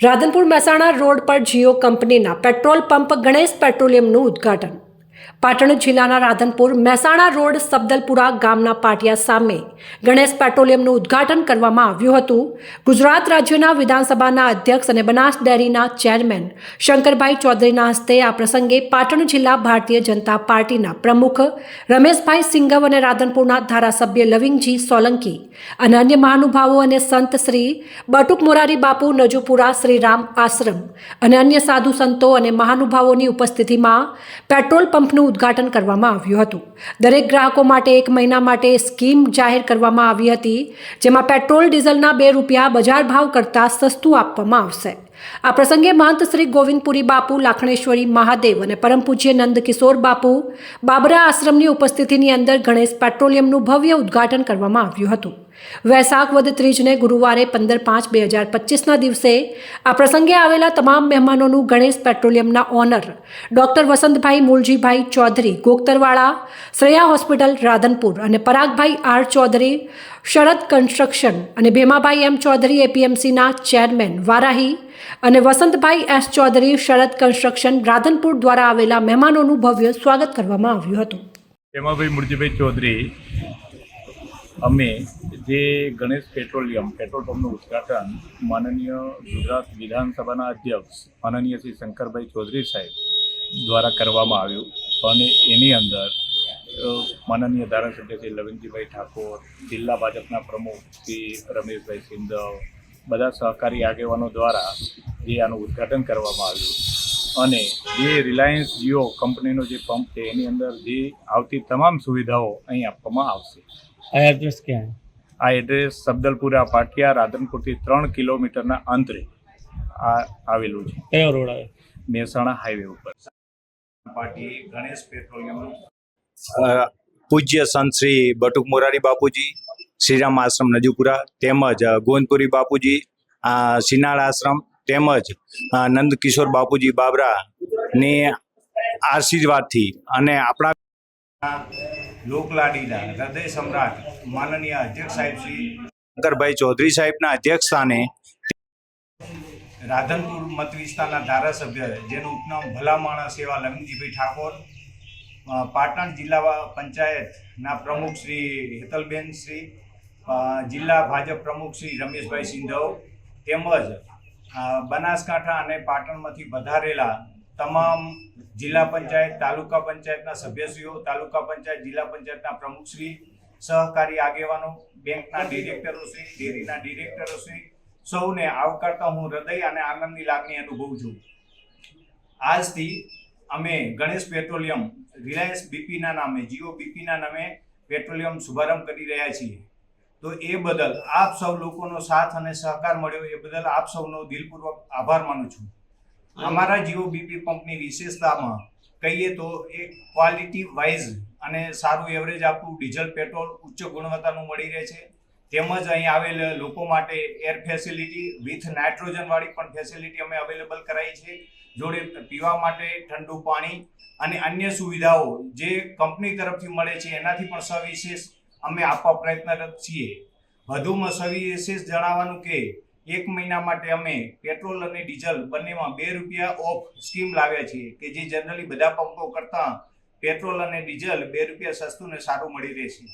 Radhanpur Mehsana road પર જીઓ કંપનીના petrol pump Ganesh પેટ્રોલિયમનું ઉદ્ઘાટન. પાટણ જિલ્લાના રાધનપુર મહેસાણા રોડ સબદલપુરા ગામના પાટિયા સામે ગણેશ પેટ્રોલિયમનું ઉદ્ઘાટન કરવામાં આવ્યું હતું. ગુજરાત રાજ્યના વિધાનસભાના અધ્યક્ષ અને બનાસ ડેરીના ચેરમેન શંકરભાઈ ચૌધરીના હસ્તે આ પ્રસંગે પાટણ જિલ્લા ભારતીય જનતા પાર્ટીના પ્રમુખ રમેશભાઈ સિંઘવ અને રાધનપુરના ધારાસભ્ય લવિંગજી સોલંકી અને અન્ય મહાનુભાવો અને સંત શ્રી બટુક મોરારી બાપુ, નજુપુરા શ્રી રામ આશ્રમ અને અન્ય સાધુ સંતો અને મહાનુભાવોની ઉપસ્થિતિમાં પેટ્રોલ પંપનું ઉદ્ઘાટન કરવામાં આવ્યું હતું. દરેક ગ્રાહકો માટે એક મહિના માટે સ્કીમ જાહેર કરવામાં આવી હતી, જેમાં પેટ્રોલ, ડીઝલના બે રૂપિયા બજાર ભાવ કરતાં સસ્તું આપવામાં આવશે. આ પ્રસંગે મહંત શ્રી ગોવિંદપુરી બાપુ, લાખણેશ્વરી મહાદેવ અને પરમ પૂજ્ય નંદ કિશોર બાપુ, બાબરા આશ્રમની ઉપસ્થિતિની અંદર ગણેશ પેટ્રોલિયમનું ભવ્ય ઉદ્ઘાટન કરવામાં આવ્યું હતું. વૈશાખ વદ ત્રીજને ગુરુવારે પંદર પાંચ બે હજાર પચીસના દિવસે આ પ્રસંગે આવેલા તમામ મહેમાનોનું ગણેશ પેટ્રોલિયમના ઓનર ડોક્ટર વસંતભાઈ મૂળજીભાઈ ચૌધરી ગોકતરવાળા શ્રેયા હોસ્પિટલ, રાધનપુર અને પરાગભાઈ આર ચૌધરી, શરદ કન્સ્ટ્રક્શન અને ભેમાભાઈ એમ ચૌધરી એપીએમસીના ચેરમેન વારાહી અને વસંતભાઈ એસ ચૌધરી શરદ કન્સ્ટ્રક્શન રાધનપુર દ્વારા આવેલા મહેમાનોનું ભવ્ય સ્વાગત કરવામાં આવ્યું હતું. ભેમાભાઈ મુરજીભાઈ ચૌધરી, અમે જે ગણેશ પેટ્રોલિયમ, પેટ્રોલ પંપનું ઉદ્ઘાટન માનનીય ગુજરાત વિધાનસભાના અધ્યક્ષ માનનીય શ્રી શંકરભાઈ ચૌધરી સાહેબ દ્વારા કરવામાં આવ્યું. અને એની અંદર માનનીય ધારાસભ્ય શ્રી લવિંગજીભાઈ ઠાકોર જિલ્લા ભાજપના પ્રમુખ શ્રી રમેશભાઈ સિંધવ બધા સહકારી આગેવાનો દ્વારા જે આનું ઉદ્ઘાટન કરવામાં આવ્યું. અને જે રિલાયન્સ જીઓ કંપનીનો જે પંપ છે એની અંદર જે આવતી તમામ સુવિધાઓ અહીં આપવામાં આવશે. આ એડ્રેસ ક્યાં આ એડ્રેસ સબદલપુરા પાટિયા રાધનપુરથી ત્રણ કિલોમીટરના અંતરે આ આવેલું છે. કયો રોડ આવે? મહેસાણા હાઈવે ઉપર. Party Ganesh petroleum. પૂજ્ય સંત શ્રી બટુક મોરારી બાપુજી શ્રીરામ આશ્રમ નજુપુરા તેમજ ગોંદપુરી બાપુજી સિનાળ આશ્રમ તેમજ નંદકિશોર બાપુજી બાબરા ની આશીર્વાદથી અને આપણા લોકલાડીના હૃદય સમ્રાટ માનનીય અધ્યક્ષ સાહેબ શ્રી શંકરભાઈ ચૌધરી સાહેબના અધ્યક્ષ સ્થાને રાધનપુર મત વિસ્તારના ધારાસભ્ય જેનું ઉપનામ ભલા માણસ એવા ઠાકોર પાટણ જિલ્લા પંચાયતના પ્રમુખ શ્રી હેતલબેન શ્રી જિલ્લા ભાજપ પ્રમુખ શ્રી રમેશભાઈ સિંધવ તેમજ બનાસકાંઠા અને પાટણમાંથી વધારેલા તમામ જિલ્લા પંચાયત, તાલુકા પંચાયતના સભ્યશ્રીઓ, તાલુકા પંચાયત, જિલ્લા પંચાયતના પ્રમુખશ્રી સહકારી આગેવાનો, બેંકના ડિરેક્ટરોશ્રી ડેરીના ડિરેક્ટરોશ્રી સૌને આવકારતા હું હૃદય અને આનંદની લાગણી અનુભવું છું. આજથી અમે ગણેશ પેટ્રોલિયમ રિલાયન્સ બીપીના નામે, જીઓ બીપીના નામે પેટ્રોલિયમ શુભારંભ કરી રહ્યા છીએ. તો એ બદલ આપ સૌ લોકોનો સાથ અને સહકાર મળ્યો, એ બદલ આપ સૌનો દિલપૂર્વક આભાર માનું છું. અમારા જીઓ બીપી પંપની વિશેષતામાં કહીએ તો એ ક્વોલિટી વાઇઝ અને સારું એવરેજ આપવું, ડીઝલ, પેટ્રોલ ઉચ્ચ ગુણવત્તાનું મળી રહે છે. તેમજ અહીં આવેલ લોકો માટે એર ફેસિલિટી વિથ નાઇટ્રોજન વાળી પણ ફેસિલિટી અમે અવેલેબલ કરાવી છે. જોડે પીવા માટે ઠંડુ પાણી અને અન્ય સુવિધાઓ જે કંપની તરફથી મળે છે, એનાથી પણ સવિશેષ અમે આપવા પ્રયત્નરત છીએ. વધુમાં સવિશેષ જણાવવાનું કે, એક મહિના માટે અમે પેટ્રોલ અને ડીઝલ બંનેમાં બે રૂપિયા ઓફ સ્કીમ લાવ્યા છીએ કે જે જનરલી બધા પંપો કરતાં પેટ્રોલ અને ડીઝલ બે રૂપિયા સસ્તું ને સારું મળી રહેશે.